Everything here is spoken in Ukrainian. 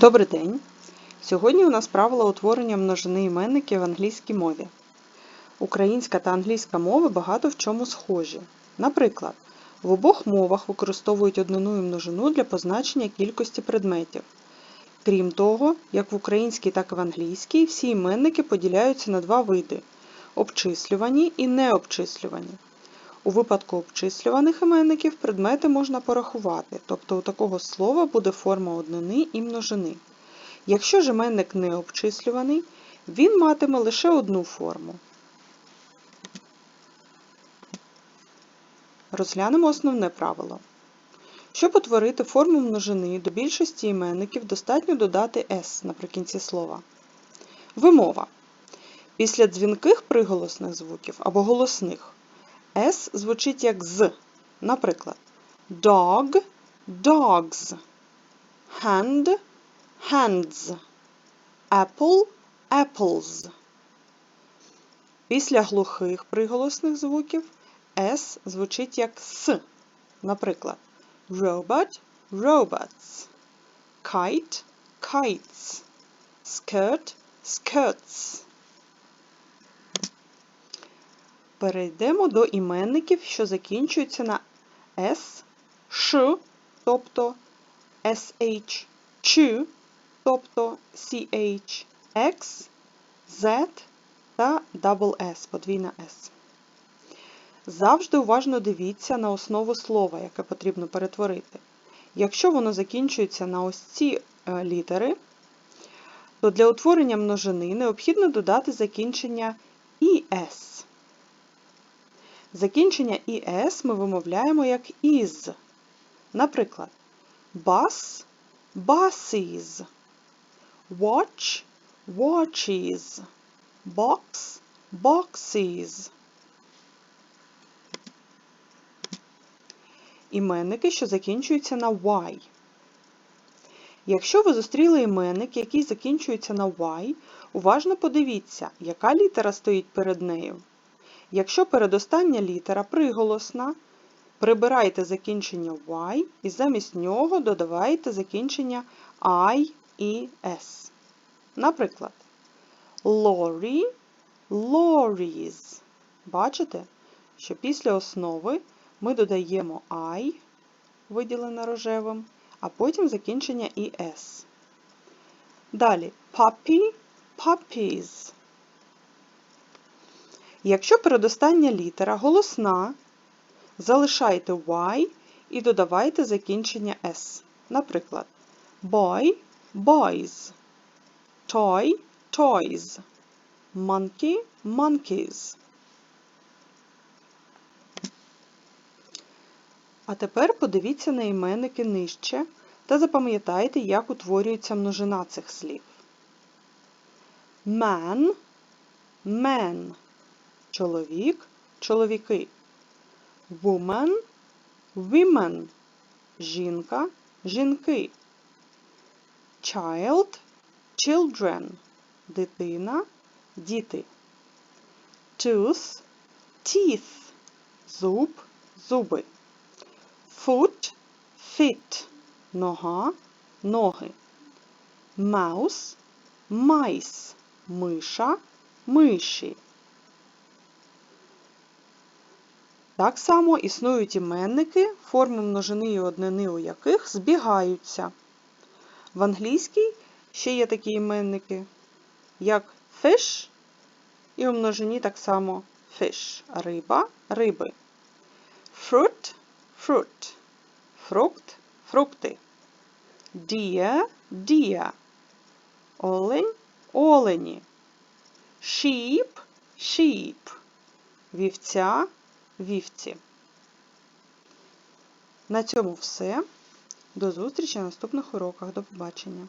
Добрий день! Сьогодні у нас правила утворення множини іменників в англійській мові. Українська та англійська мови багато в чому схожі. Наприклад, в обох мовах використовують однину і множину для позначення кількості предметів. Крім того, як в українській, так і в англійській, всі іменники поділяються на два види обчислювані і необчислювані. У випадку обчислюваних іменників предмети можна порахувати, тобто у такого слова буде форма однини і множини. Якщо ж іменник не обчислюваний, він матиме лише одну форму. Розглянемо основне правило. Щоб утворити форму множини до більшості іменників, достатньо додати s наприкінці слова. Вимова. Після дзвінких приголосних звуків або голосних S звучить як з. Наприклад, dog dogs, hand hands, apple apples. Після глухих приголосних звуків S звучить як с. Наприклад, robot robots, kite kites, skirt skirts. Перейдемо до іменників, що закінчуються на S, Ш, тобто SH, Ч, тобто CH, X, Z та S, подвійна S. Завжди уважно дивіться на основу слова, яке потрібно перетворити. Якщо воно закінчується на ось ці е, літери, то для утворення множини необхідно додати закінчення «іс». Закінчення «іс» ми вимовляємо як «із». Наприклад, bus – buses, watch – watches, box – boxes. Іменники, що закінчуються на «y». Якщо ви зустріли іменник, який закінчується на «y», уважно подивіться, яка літера стоїть перед нею. Якщо передостання літера приголосна, прибирайте закінчення Y і замість нього додавайте закінчення I і S. Наприклад, lorry lorries. Бачите, що після основи ми додаємо I, виділене рожевим, а потім закінчення ES. Далі puppy puppies. Якщо передостання літера голосна, залишайте Y і додавайте закінчення S. Наприклад, boy boys, toy toys, monkey monkeys. А тепер подивіться на іменники нижче та запам'ятайте, як утворюється множина цих слів. Man – men чоловік, чоловіки. Woman – women. Жінка, жінки. Child – children. Дитина, діти. Tooth – teeth. Зуб, зуби. Foot – feet. Нога, ноги. Mouse – mice. Миша, миші. Так само існують іменники, форми множини і однини у яких збігаються. В англійській ще є такі іменники, як fish, і у множині так само fish, риба, риби. Fruit fruit, фрукт, фрукти. Deer deer, олень, олені. Sheep sheep, вівця вівці. На цьому все. До зустрічі на наступних уроках. До побачення!